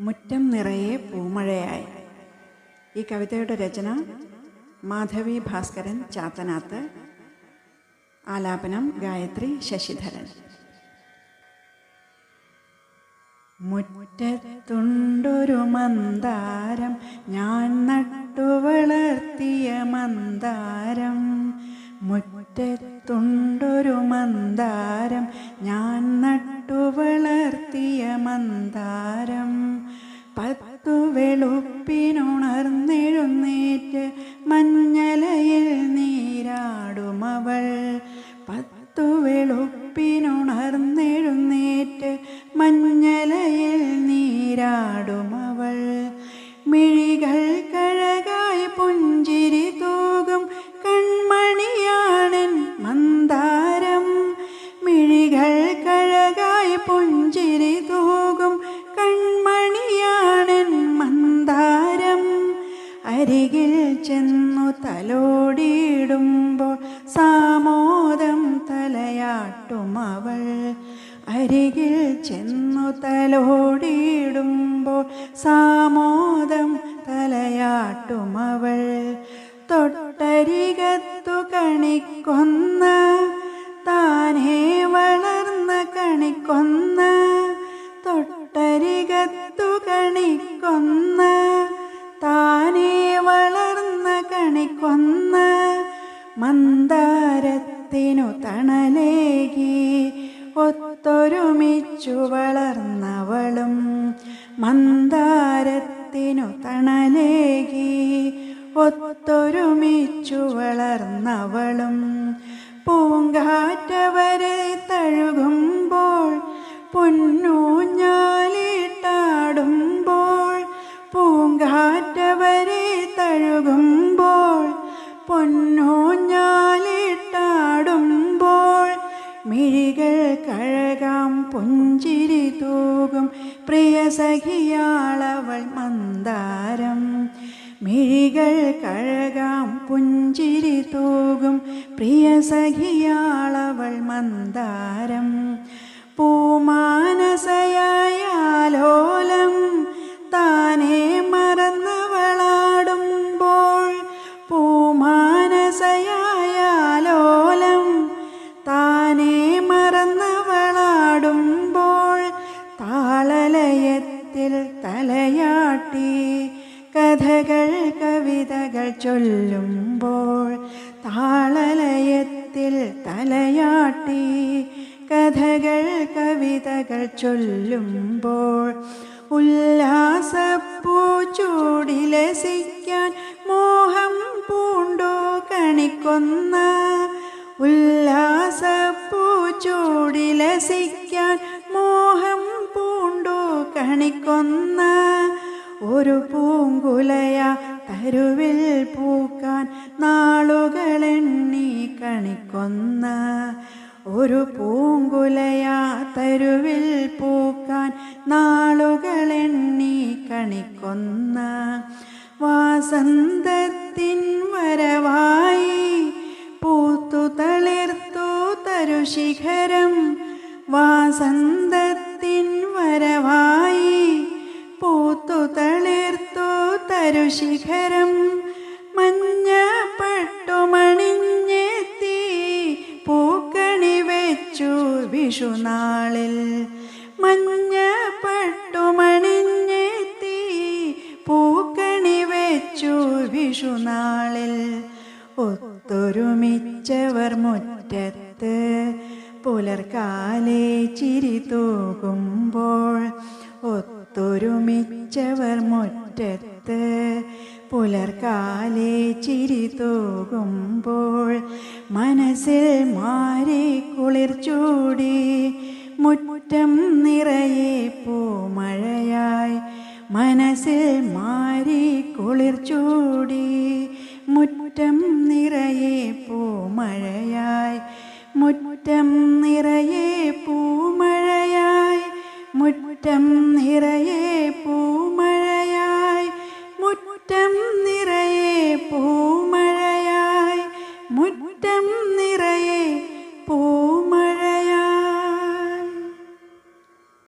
മുറ്റം നിറയെ പൂമഴയായി. ഈ കവിതയുടെ രചന മാധവി ഭാസ്കരൻ ചാത്തനാത്ത്. ആലാപനം ഗായത്രി ശശിധരൻ. മുറ്റത്തുണ്ടൊരു മന്ദാരം ഞാൻ നട്ടു വളർത്തിയ മന്ദാരം. മുറ്റത്തുണ്ടൊരു മന്ദാരം ഞാൻ മഞ്ഞലയിൽ നീരാടുമവൾ. പത്തു വെളുപ്പിനുണർന്നെഴുന്നേറ്റ് മഞ്ഞലയിൽ നീരാടുമവൾ. അരികിൽ ചെന്നു തലോടിയിടുമ്പോൾ സാമോദം തലയാട്ടും അവൾ. അരികിൽ ചെന്നു തലോടിയിടുമ്പോൾ സാമോദം തലയാട്ടും അവൾ. തൊട്ടരികത്തു കണിക്കൊന്ന താനേ വളർന്ന കണിക്കൊന്ന തൊട്ടരികത്തു കണിക്കൊന്ന മന്ദാരത്തിനു തണലേകി ഒത്തൊരുമിച്ചു വളർന്നവളും മന്ദാരത്തിനു തണലേകി ഒത്തൊരുമിച്ചു വളർന്നവളും പൂങ്കാറ്റവരെ തഴുകുമ്പോൾ പൊന്നൂഞ്ഞാലിട്ടാടുമ്പോൾ മിഴികൾ കഴകാം പുഞ്ചിരി തൂകും. പ്രിയ സഖിയാളവൾ മന്ദാരം. മിഴികൾ കഴകാം പുഞ്ചിരി തൂകും. പ്രിയ സഖിയാളവൾ മന്ദാരം. പൂമാനസയായാലോലം താളലയത്തിൽ തലയാട്ടി കഥകൾ കവിതകൾ ചൊല്ലുമ്പോൾ താളലയത്തിൽ തലയാട്ടി കഥകൾ കവിതകൾ ചൊല്ലുമ്പോൾ ഉല്ലാസപ്പൂ ചൂടിലസിക്കാൻ മോഹം പൂണ്ടോ കണിക്കൊന്ന ഉല്ലാസപ്പൂ കണിക്കൊന്ന ഒരു പൂങ്കുലയ തരുവിൽ പൂക്കാൻ നാളുകളെണ്ണി കണിക്കൊന്ന ഒരു പൂങ്കുലയ തരുവിൽ പൂക്കാൻ നാളുകളെണ്ണി കണിക്കൊന്ന വാസന്തത്തിൻ വരവായി പൂത്തു തളിർത്തു തരുശിഖരം വാസന്തത്തിൻ തരുശിഖരം മഞ്ഞപ്പട്ടുമണിഞ്ഞെത്തി പൂക്കണി വെച്ചു വിഷുനാളിൽ. മഞ്ഞപ്പട്ടുമണിഞ്ഞെത്തി പൂക്കണി വെച്ചു വിഷുനാളിൽ. ഒത്തൊരുമിച്ചവർ മുറ്റത്ത് പുലർക്കാലെ ചിരി തൂകുമ്പോൾ ഒത്തൊരുമിച്ചവർ മുറ്റത്ത് പുലർക്കാലെ ചിരി തോകുമ്പോൾ മനസ്സിൽ മാറി കുളിർച്ചൂടി മുറ്റം നിറയെ പൂമഴയായി മനസ്സിൽ മാറി കുളിർച്ചൂടി മുറ്റം നിറയെ പൂമഴയായി മുറ്റം നിറയെ പൂമഴയായി മുറ്റം നിറയെ പൂമഴയായി മുറ്റം